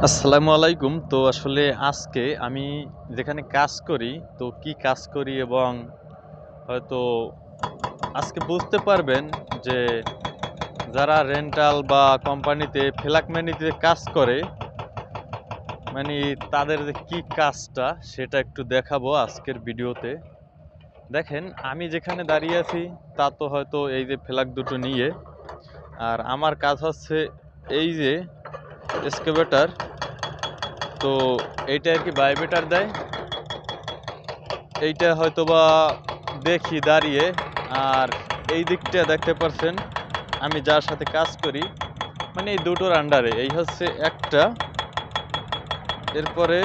আসসালামু আলাইকুম। তো আসলে আজকে আমি যেখানে কাজ করি, তো কি কাজ করি এবং হয়তো আজকে বুঝতে পারবেন যে যারা রেন্টাল বা কোম্পানিতে ফ্ল্যাগম্যানিতে কাজ করে মানে তাদের যে কী কাজটা সেটা একটু দেখাবো আজকের ভিডিওতে। দেখেন, আমি যেখানে দাঁড়িয়ে আছি, তা তো হয়তো এই যে ফ্ল্যাগ দুটো নিয়ে। আর আমার কাজ হচ্ছে এই যে এক্সকেভেটার তো এইটা আর কি বায়োমিটার দেয়। এইটা হয়তো বা দেখি দাঁড়িয়ে। আর এই দিকটা দেখতে পারছেন, আমি যার সাথে কাজ করি। মানে এই দুটোর আন্ডারে এই হচ্ছে একটা, এরপরে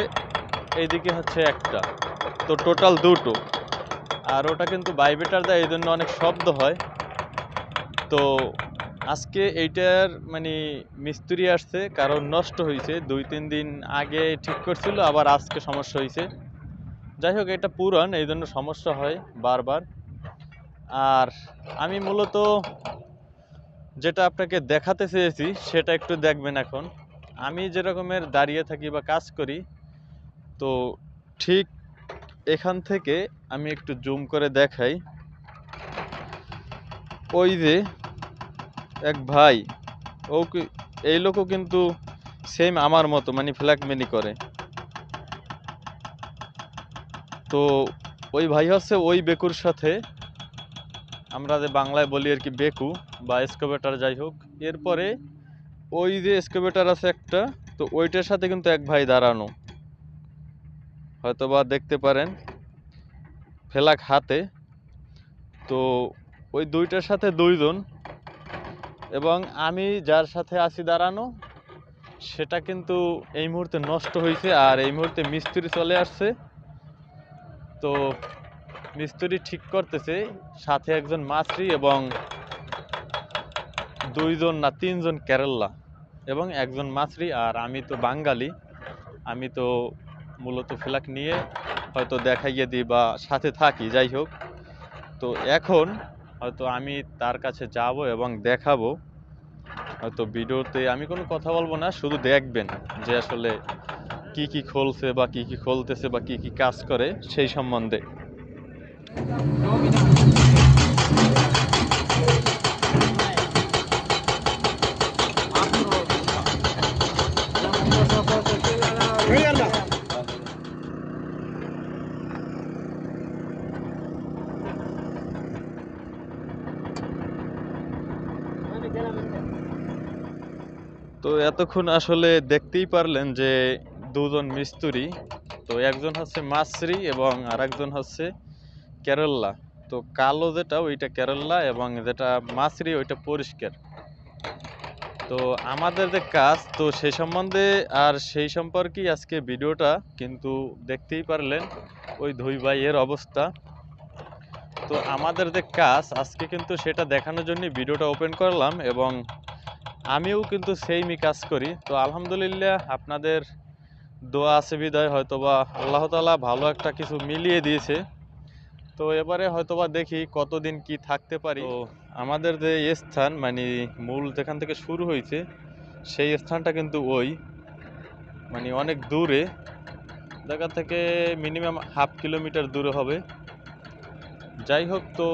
এইদিকে হচ্ছে একটা। তো টোটাল দুটো। আর ওটা কিন্তু বাইবেটার দেয় এই জন্য অনেক শব্দ হয়। তো আজকে এইটার মানে মিস্ত্রি আসছে, কারণ নষ্ট হয়েছে দুই, তিন দিন আগে ঠিক করছিল, আবার আজকে সমস্যা হয়েছে যাই হোক, এটা পুরান, এই জন্য সমস্যা হয় বারবার। আর আমি মূলত যেটা আপনাকে দেখাতে চেয়েছি, সেটা একটু দেখবেন এখন। আমি যে রকমের দাঁড়িয়ে থাকি বা কাজ করি, তো ঠিক এখান থেকে আমি একটু জুম করে দেখাই। ওই যে এক ভাই, ও এই লোকও কিন্তু সেম আমার মতো মানে ফ্ল্যাগমেনি করে। তো ওই ভাই হচ্ছে ওই বেকুর সাথে। আমরা যে বাংলায় বলি আর কি বেকু বা এসকোভেটার যাই হোক। এরপরে ওই যে এসকোভেটার আছে একটা, তো ওইটার সাথে কিন্তু এক ভাই দাঁড়ানো। হয়তো বা দেখতে পারেন ফেলাক হাতে। তো ওই দুইটার সাথে দুইজন। এবং আমি যার সাথে আছি দাঁড়ানো, সেটা কিন্তু এই মুহূর্তে নষ্ট হয়েছে আর এই মুহূর্তে মিস্ত্রি চলে আসছে। তো মিস্ত্রি ঠিক করতেছে, সাথে একজন মাছরি এবং দুইজন না তিনজন কেরাল্লা এবং একজন মাছরি আর আমি তো বাঙালি। আমি তো মূলত ফ্ল্যাক নিয়ে হয়তো দেখাইয়ে দিই বা সাথে থাকি, যাই হোক। তো এখন হয়তো আমি তার কাছে যাব এবং দেখাবো। হয়তো ভিডিওতে আমি কোনো কথা বলব না, শুধু দেখবেন যে আসলে কি কি খুলছে বা কি কি খুলতেছে বা কি কি কাজ করে সেই সম্বন্ধে। তো এতক্ষণ আসলে দেখতেই পারলেন যে দুজন মিস্ত্রি, তো একজন হচ্ছে মাসরি এবং আর একজন হচ্ছে কেরল্লা তো কালো যেটা, ওইটা কেরল্লা এবং যেটা মাসরি ওইটা পরিষ্কার। তো আমাদের যে কাজ, তো সেই সম্বন্ধে আর সেই সম্পর্কেই আজকে ভিডিওটা, কিন্তু দেখতেই পারলেন ওই দুই ভাইয়ের অবস্থা। তো আমাদের যে কাজ, আজকে কিন্তু সেটা দেখানোর জন্য ভিডিওটা ওপেন করলাম এবং আমিও কিন্তু সেইমই কাজ করি। তো আলহামদুলিল্লাহ আপনাদের দোয়া আছে বিদায়, হয়তোবা আল্লাহ তাআলা ভালো একটা কিছু মিলিয়ে দিয়েছে। তো এবারে হয়তোবা দেখি কতদিন কি থাকতে পারি। তো আমাদের যে স্থান মানে মূল যেখান থেকে শুরু হয়েছে, সেই স্থানটা কিন্তু ওই মানে অনেক দূরে। জায়গা থেকে মিনিমাম হাফ কিলোমিটার দূরে হবে। যাই হোক, তো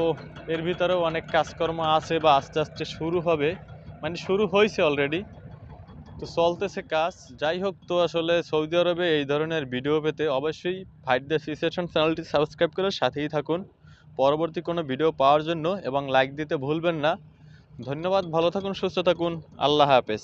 এর ভিতরেও অনেক কাজকর্ম আছে বা আস্তে আস্তে শুরু হবে। মানে শুরু হয়েছে অলরেডি তো চলতেছে কাজ। যাই হোক তো আসলে সৌদি আরবে এই ধরনের ভিডিও পেতে অবশ্যই ফাইট দ্য সিচুয়েশন চ্যানেলটি সাবস্ক্রাইব করে সাথেই থাকুন। পরবর্তী কোনো ভিডিও পাওয়ার জন্য এবং লাইক দিতে ভুলবেন না। ধন্যবাদ, ভালো থাকুন, সুস্থ থাকুন। আল্লাহ হাফেজ।